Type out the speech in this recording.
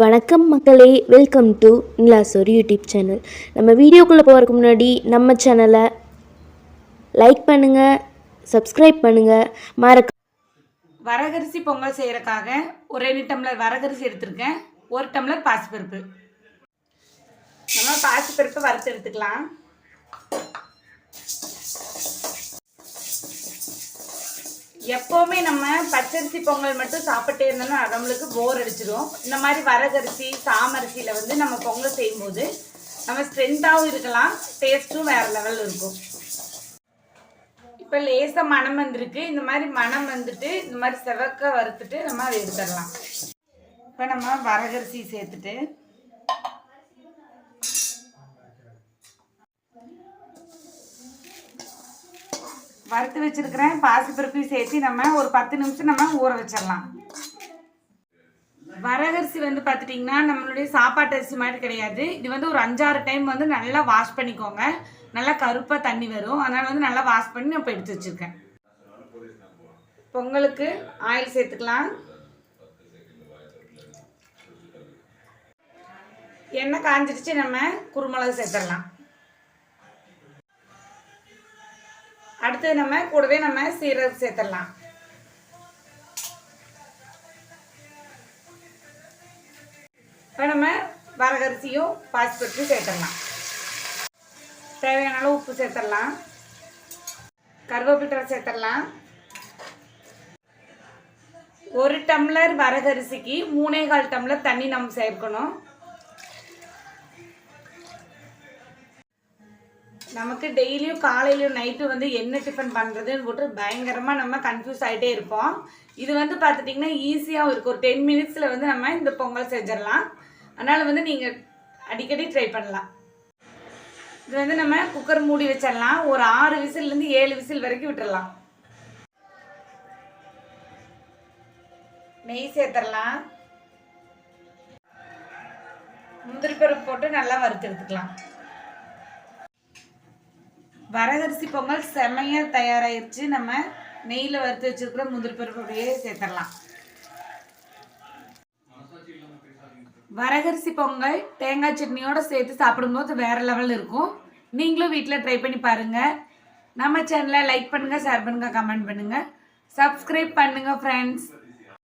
வணக்கம் மக்களே welcome to Nilasor YouTube channel நம்ம வீடியோக்குள்ளே போகிறதுக்கு முன்னாடி நம்ம சேனலை லைக் பண்ணுங்கள் சப்ஸ்கிரைப் பண்ணுங்கள் மறக்க வரகரிசி பொங்கல் செய்கிறக்காக ஒரு ரெண்டு டம்ளர் வரகரிசி எடுத்திருக்கேன். ஒரு டம்ளர் பாசிப்பருப்பு. நம்ம பாசிப்பருப்பு வறுத்து எடுத்துக்கலாம். எப்போவுமே நம்ம பச்சரிசி பொங்கல் மட்டும் சாப்பிட்டே இருந்தோம்னா நம்மளுக்கு போர் அடிச்சிடும் இந்த மாதிரி வரகரிசி சாமரிசியில் வந்து நம்ம பொங்கல் செய்யும்போது நம்ம ஸ்ட்ரென்த்தாகவும் இருக்கலாம் டேஸ்ட்டும் வேறு லெவலில் இருக்கும். இப்போ லேசாக மனம் வந்திருக்கு. இந்த மாதிரி மனம் வந்துட்டு இந்த மாதிரி செவக்க வறுத்துட்டு நம்ம அதை எடுத்துடலாம். இப்போ நம்ம வரகரிசி சேர்த்துட்டு வறுத்து வச்சிருக்கிறேன். பாசிப்பருப்பையும் சேர்த்து நம்ம ஒரு பத்து நிமிஷம் நம்ம ஊற வச்சிடலாம். வரகரிசி வந்து பார்த்துட்டிங்கன்னா நம்மளுடைய சாப்பாட்டு அரிசி மாதிரி கிடையாது. இது வந்து ஒரு அஞ்சாறு டைம் வந்து நல்லா வாஷ் பண்ணிக்கோங்க. நல்லா கருப்பாக தண்ணி வரும். அதனால் வந்து நல்லா வாஷ் பண்ணி நான் இப்போ எடுத்து வச்சுருக்கேன். பொங்கலுக்கு ஆயில் சேர்த்துக்கலாம். எண்ணெய் காஞ்சிடுச்சு நம்ம குருமிளகு சேர்த்துடலாம். அடுத்து நம்ம கூடவே நம்ம சீரகம் சேர்த்துடலாம். இப்போ நம்ம வரகரிசியும் பாசிப்பருப்பும் சேர்த்துடலாம். தேவையான அளவு உப்பு சேர்த்துடலாம். கருவேப்பிலை சேர்த்துடலாம். ஒரு டம்ளர் வரகரிசிக்கு மூணே கால் டம்ளர் தண்ணி நம்ம சேர்க்கணும். நமக்கு டெய்லியும் காலையிலையும் நைட்டும் வந்து என்ன டிஃபன் பண்ணுறதுன்னு போட்டு பயங்கரமாக நம்ம கன்ஃபியூஸ் ஆகிட்டே இருப்போம். இது வந்து பார்த்துட்டிங்கன்னா ஈஸியாகவும் இருக்கும் ஒரு டென் மினிட்ஸில் வந்து நம்ம இந்த பொங்கல் செஞ்சிடலாம். அதனால் வந்து நீங்கள் அடிக்கடி ட்ரை பண்ணலாம். இது வந்து நம்ம குக்கர் மூடி வச்சிடலாம். ஒரு ஆறு விசில்லேருந்து ஏழு விசில் வரைக்கும் விட்டுடலாம் நெய் சேர்த்துடலாம். முந்திரி பருப்பு போட்டு நல்லா வறுத்து எடுத்துக்கலாம். வரகரிசி பொங்கல் செமையாக தயாராகிருச்சு நம்ம நெய்யில் வறுத்து வச்சிருக்கிற முந்திரி பருப்பு அப்படியே சேர்த்துடலாம். வரகரிசி பொங்கல் தேங்காய் சட்னியோடு சேர்த்து சாப்பிடும்போது வேறு லெவல் இருக்கும். நீங்களும் வீட்டில் ட்ரை பண்ணி பாருங்கள் நம்ம சேனலை லைக் பண்ணுங்கள் ஷேர் பண்ணுங்க கமெண்ட் பண்ணுங்கள் சப்ஸ்கிரைப் பண்ணுங்கள் ஃப்ரெண்ட்ஸ்